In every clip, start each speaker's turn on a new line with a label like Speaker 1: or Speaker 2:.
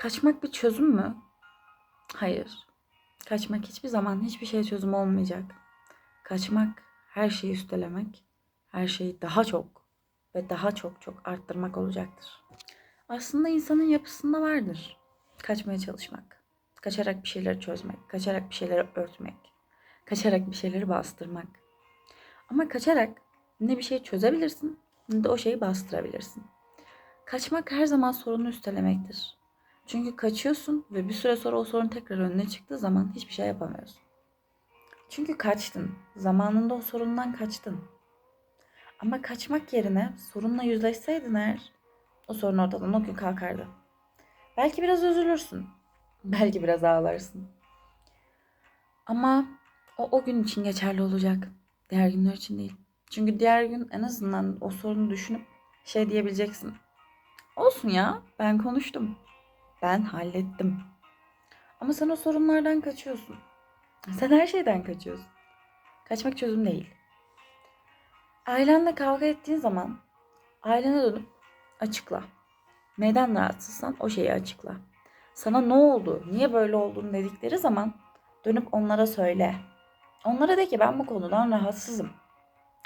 Speaker 1: Kaçmak bir çözüm mü? Hayır. Kaçmak hiçbir zaman hiçbir şey çözüm olmayacak. Kaçmak her şeyi üstelemek, her şeyi daha çok ve daha çok çok arttırmak olacaktır. Aslında insanın yapısında vardır. Kaçmaya çalışmak, kaçarak bir şeyleri çözmek, kaçarak bir şeyleri örtmek, kaçarak bir şeyleri bastırmak. Ama kaçarak ne bir şey çözebilirsin ne de o şeyi bastırabilirsin. Kaçmak her zaman sorunu üstelemektir. Çünkü kaçıyorsun ve bir süre sonra o sorun tekrar önüne çıktığı zaman hiçbir şey yapamıyorsun. Çünkü kaçtın. Zamanında o sorundan kaçtın. Ama kaçmak yerine sorunla yüzleşseydin eğer o sorun ortadan o gün kalkardı. Belki biraz üzülürsün. Belki biraz ağlarsın. Ama o o gün için geçerli olacak. Diğer günler için değil. Çünkü diğer gün en azından o sorunu düşünüp şey diyebileceksin. Olsun ya ben konuştum. Ben hallettim. Ama sen o sorunlardan kaçıyorsun. Sen her şeyden kaçıyorsun. Kaçmak çözüm değil. Ailenle kavga ettiğin zaman ailene dönüp açıkla. Neden rahatsızsan o şeyi açıkla. Sana ne oldu, niye böyle olduğunu dedikleri zaman dönüp onlara söyle. Onlara de ki ben bu konudan rahatsızım.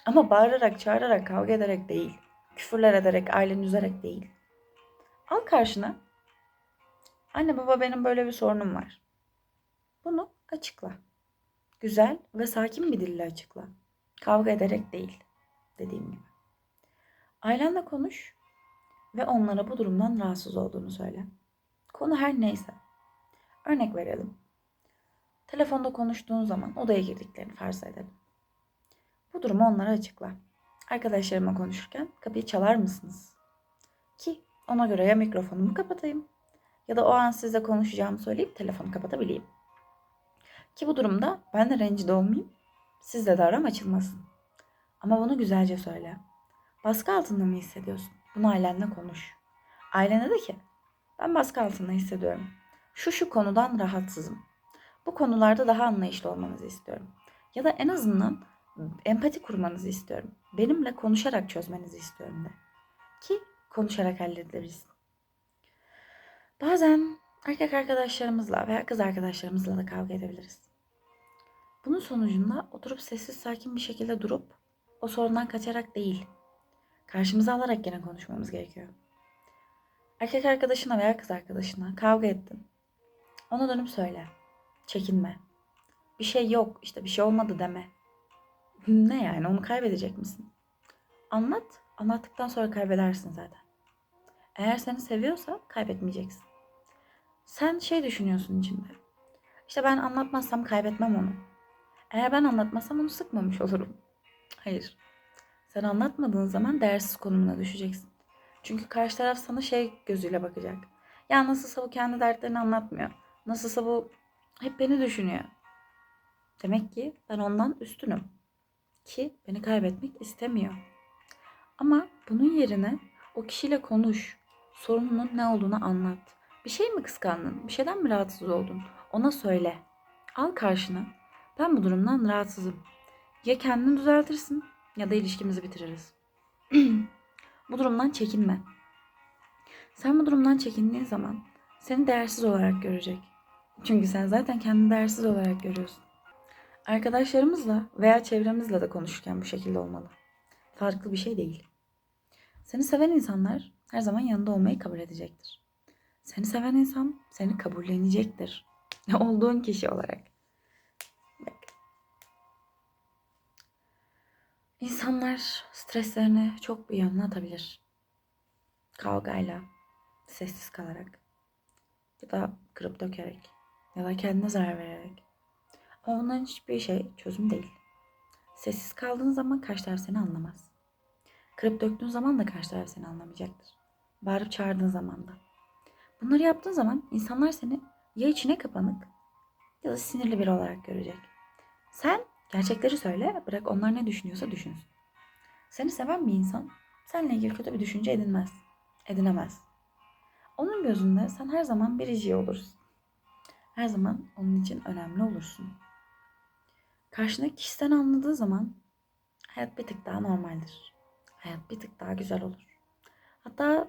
Speaker 1: Ama bağırarak, çağırarak, kavga ederek değil. Küfürler ederek, aileni üzerek değil. Al karşına. Anne baba benim böyle bir sorunum var. Bunu açıkla. Güzel ve sakin bir dille açıkla. Kavga ederek değil. Dediğim gibi. Ailenle konuş ve onlara bu durumdan rahatsız olduğunu söyle. Konu her neyse. Örnek verelim. Telefonda konuştuğun zaman odaya girdiklerini farz edelim. Bu durumu onlara açıkla. Arkadaşlarıma konuşurken kapıyı çalar mısınız? Ki ona göre ya mikrofonumu kapatayım ya da o an sizle konuşacağımı söyleyip telefonu kapatabileyim. Ki bu durumda ben de rencide olmayayım, sizle de aram açılmasın. Ama bunu güzelce söyle. Baskı altında mı hissediyorsun? Bunu ailenle konuş. Ailene de ki ben baskı altında hissediyorum. Şu şu konudan rahatsızım. Bu konularda daha anlayışlı olmanızı istiyorum. Ya da en azından empati kurmanızı istiyorum. Benimle konuşarak çözmenizi istiyorum de. Ki konuşarak halledilebilsin. Bazen erkek arkadaşlarımızla veya kız arkadaşlarımızla da kavga edebiliriz. Bunun sonucunda oturup sessiz sakin bir şekilde durup o sorundan kaçarak değil, karşımıza alarak gene konuşmamız gerekiyor. Erkek arkadaşına veya kız arkadaşına kavga ettin. Ona dönüp söyle. Çekinme. Bir şey yok, işte bir şey olmadı deme. Ne yani onu kaybedecek misin? Anlat, anlattıktan sonra kaybedersin zaten. Eğer seni seviyorsa kaybetmeyeceksin. Sen şey düşünüyorsun içinde. İşte ben anlatmazsam kaybetmem onu. Eğer ben anlatmazsam onu sıkmamış olurum. Hayır. Sen anlatmadığın zaman değersiz konumuna düşeceksin. Çünkü karşı taraf sana şey gözüyle bakacak. Ya nasılsa bu kendi dertlerini anlatmıyor. Nasılsa bu hep beni düşünüyor. Demek ki ben ondan üstünüm. Ki beni kaybetmek istemiyor. Ama bunun yerine o kişiyle konuş. Sorununun ne olduğunu anlat. Bir şey mi kıskandın? Bir şeyden mi rahatsız oldun? Ona söyle. Al karşına. Ben bu durumdan rahatsızım. Ya kendini düzeltirsin ya da ilişkimizi bitiririz. bu durumdan çekinme. Sen bu durumdan çekindiğin zaman seni değersiz olarak görecek. Çünkü sen zaten kendini değersiz olarak görüyorsun. Arkadaşlarımızla veya çevremizle de konuşurken bu şekilde olmalı. Farklı bir şey değil. Seni seven insanlar her zaman yanında olmayı kabul edecektir. Seni seven insan seni kabullenecektir. Olduğun kişi olarak. İnsanlar streslerini çok bir yanına atabilir. Kavgayla, sessiz kalarak ya da kırıp dökerek ya da kendine zarar vererek. Ama bunların hiçbir şey çözüm değil. Sessiz kaldığın zaman karşı taraf seni anlamaz. Kırıp döktüğün zaman da karşı taraf seni anlamayacaktır. Bağırıp çağırdığın zaman da. Bunları yaptığın zaman insanlar seni ya içine kapanık ya da sinirli biri olarak görecek. Sen gerçekleri söyle, bırak onlar ne düşünüyorsa düşünsün. Seni seven bir insan seninle ilgili kötü bir düşünce edinmez. Edinemez. Onun gözünde sen her zaman biricik olursun. Her zaman onun için önemli olursun. Karşındaki kişi seni anladığı zaman hayat bir tık daha normaldir. Hayat bir tık daha güzel olur. Hatta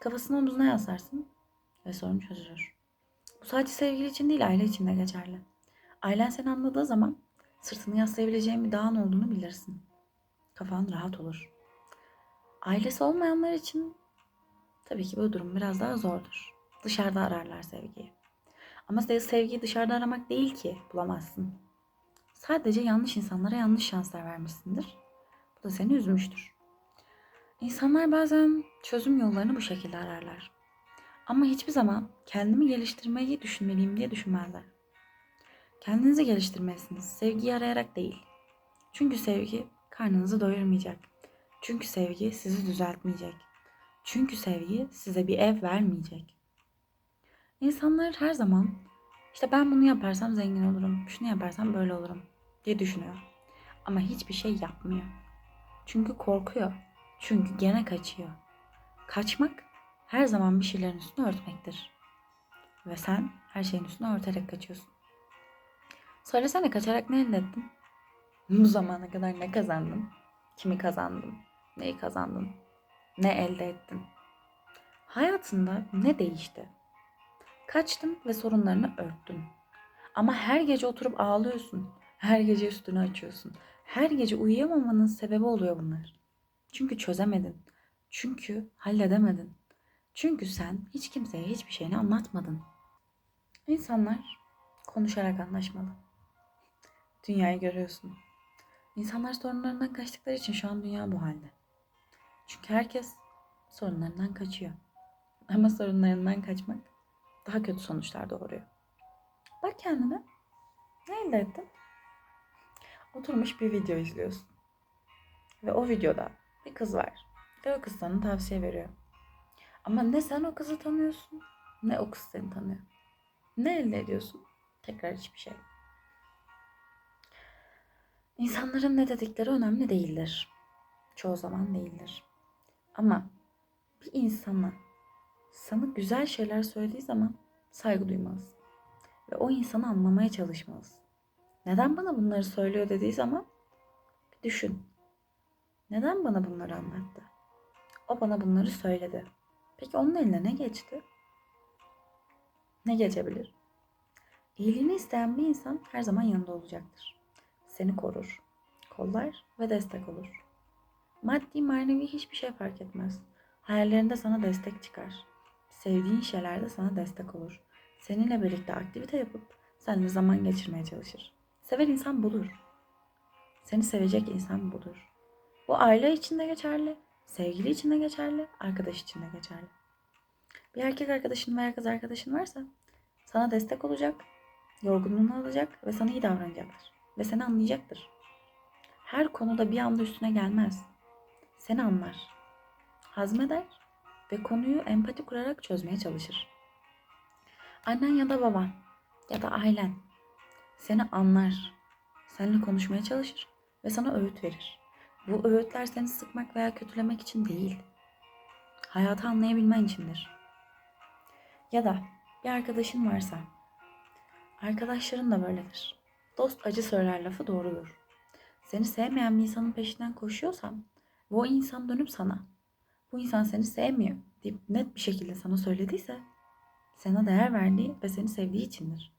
Speaker 1: kafasını omzuna yaslarsın. ve sorun çözülür. Bu sadece sevgili için değil, aile için de geçerli. Ailen seni anladığı zaman sırtını yaslayabileceğin bir dağın olduğunu bilirsin. Kafan rahat olur. Ailesi olmayanlar için tabii ki bu durum biraz daha zordur. Dışarıda ararlar sevgiyi. Ama se- sevgiyi dışarıda aramak değil ki bulamazsın. Sadece yanlış insanlara yanlış şanslar vermişsindir. Bu da seni üzmüştür. İnsanlar bazen çözüm yollarını bu şekilde ararlar. Ama hiçbir zaman kendimi geliştirmeyi düşünmeliyim diye düşünmezler. Kendinizi geliştirmelisiniz. Sevgiyi arayarak değil. Çünkü sevgi karnınızı doyurmayacak. Çünkü sevgi sizi düzeltmeyecek. Çünkü sevgi size bir ev vermeyecek. İnsanlar her zaman işte ben bunu yaparsam zengin olurum, şunu yaparsam böyle olurum diye düşünüyor. Ama hiçbir şey yapmıyor. Çünkü korkuyor. Çünkü gene kaçıyor. Kaçmak her zaman bir şeylerin üstünü örtmektir. Ve sen her şeyin üstünü örterek kaçıyorsun. Söylesene kaçarak ne elde ettin? Bu zamana kadar ne kazandın? Kimi kazandın? Neyi kazandın? Ne elde ettin? Hayatında ne değişti? Kaçtın ve sorunlarını örttün. Ama her gece oturup ağlıyorsun. Her gece üstünü açıyorsun. Her gece uyuyamamanın sebebi oluyor bunlar. Çünkü çözemedin. Çünkü halledemedin. Çünkü sen hiç kimseye hiçbir şeyini anlatmadın. İnsanlar konuşarak anlaşmalı. Dünyayı görüyorsun. İnsanlar sorunlarından kaçtıkları için şu an dünya bu halde. Çünkü herkes sorunlarından kaçıyor. Ama sorunlarından kaçmak daha kötü sonuçlar doğuruyor. Bak kendine. Ne elde ettin? Oturmuş bir video izliyorsun. Ve o videoda bir kız var. Ve o kız sana tavsiye veriyor. Ama ne sen o kızı tanıyorsun ne o kız seni tanıyor. Ne elde ediyorsun? Tekrar hiçbir şey. İnsanların ne dedikleri önemli değildir. Çoğu zaman değildir. Ama bir insana sana güzel şeyler söylediği zaman saygı duymalısın. Ve o insanı anlamaya çalışmalısın. Neden bana bunları söylüyor dediği zaman düşün. Neden bana bunları anlattı? O bana bunları söyledi. Peki onun eline ne geçti? Ne geçebilir? İyiliğini isteyen bir insan her zaman yanında olacaktır. Seni korur, kollar ve destek olur. Maddi manevi hiçbir şey fark etmez. Hayallerinde sana destek çıkar. Sevdiğin şeylerde sana destek olur. Seninle birlikte aktivite yapıp seninle zaman geçirmeye çalışır. Seven insan budur. Seni sevecek insan budur. Bu aile için de geçerli, sevgili için de geçerli, arkadaş için de geçerli. Bir erkek arkadaşın veya kız arkadaşın varsa sana destek olacak, yorgunluğunu alacak ve sana iyi davranacaktır. Ve seni anlayacaktır. Her konuda bir anda üstüne gelmez. Seni anlar. Hazmeder ve konuyu empati kurarak çözmeye çalışır. Annen ya da baban ya da ailen seni anlar. Seninle konuşmaya çalışır ve sana öğüt verir. Bu öğütler seni sıkmak veya kötülemek için değil. Hayatı anlayabilmen içindir. Ya da bir arkadaşın varsa arkadaşların da böyledir. Dost acı söyler lafı doğrudur. Seni sevmeyen bir insanın peşinden koşuyorsan ve o insan dönüp sana bu insan seni sevmiyor deyip net bir şekilde sana söylediyse sana değer verdiği ve seni sevdiği içindir.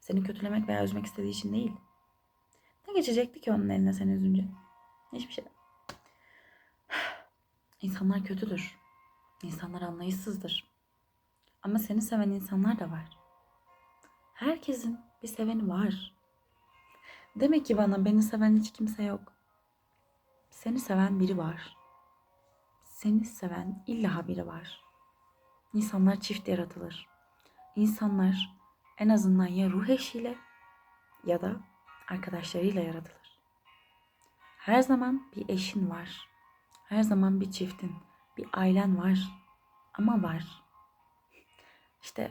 Speaker 1: Seni kötülemek veya üzmek istediği için değil. Ne geçecekti ki onun eline seni üzünce? Hiçbir şey. İnsanlar kötüdür. İnsanlar anlayışsızdır. Ama seni seven insanlar da var. Herkesin bir seveni var. Demek ki bana beni seven hiç kimse yok. Seni seven biri var. Seni seven illa biri var. İnsanlar çift yaratılır. İnsanlar en azından ya ruh eşiyle ya da arkadaşlarıyla yaratılır. Her zaman bir eşin var. Her zaman bir çiftin, bir ailen var. Ama var. İşte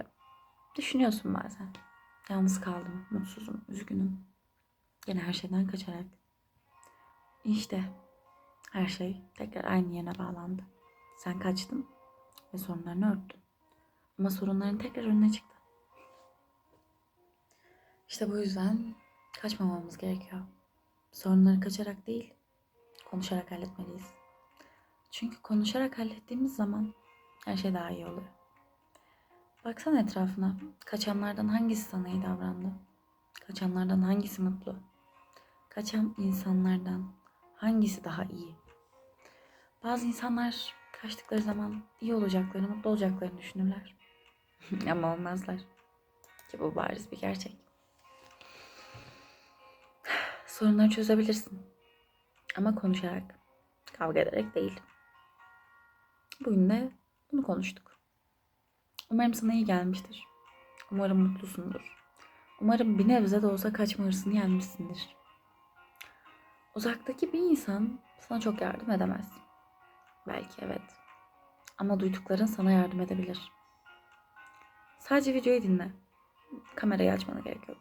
Speaker 1: düşünüyorsun bazen. Yalnız kaldım, mutsuzum, üzgünüm. Yine her şeyden kaçarak. İşte her şey tekrar aynı yerine bağlandı. Sen kaçtın ve sorunlarını örttün. Ama sorunların tekrar önüne çıktı. İşte bu yüzden kaçmamamız gerekiyor. Sorunları kaçarak değil, konuşarak halletmeliyiz. Çünkü konuşarak hallettiğimiz zaman her şey daha iyi oluyor. Baksana etrafına. Kaçanlardan hangisi sana iyi davrandı? Kaçanlardan hangisi mutlu? Kaçan insanlardan hangisi daha iyi? Bazı insanlar kaçtıkları zaman iyi olacaklarını, mutlu olacaklarını düşünürler. Ama olmazlar. Ki bu bariz bir gerçek. Sorunları çözebilirsin. Ama konuşarak, kavga ederek değil. Bugün de bunu konuştuk. Umarım sana iyi gelmiştir. Umarım mutlusundur. Umarım bir nebze de olsa kaçma hırsını yenmişsindir. Uzaktaki bir insan sana çok yardım edemez. Belki evet. Ama duydukların sana yardım edebilir. Sadece videoyu dinle. Kamerayı açmana gerek yok.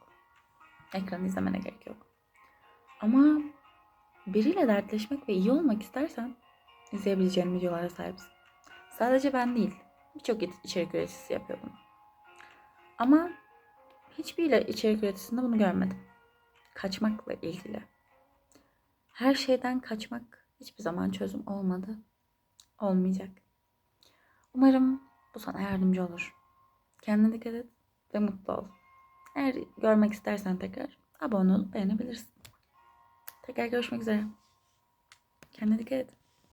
Speaker 1: Ekranı izlemene gerek yok. Ama biriyle dertleşmek ve iyi olmak istersen izleyebileceğin videolara sahipsin. Sadece ben değil. Birçok içerik üreticisi yapıyor bunu. Ama hiçbir içerik üreticisinde bunu görmedim. Kaçmakla ilgili. Her şeyden kaçmak hiçbir zaman çözüm olmadı. Olmayacak. Umarım bu sana yardımcı olur. Kendine dikkat et ve mutlu ol. Eğer görmek istersen tekrar abone olup beğenebilirsin. Tekrar görüşmek üzere. Kendine dikkat et.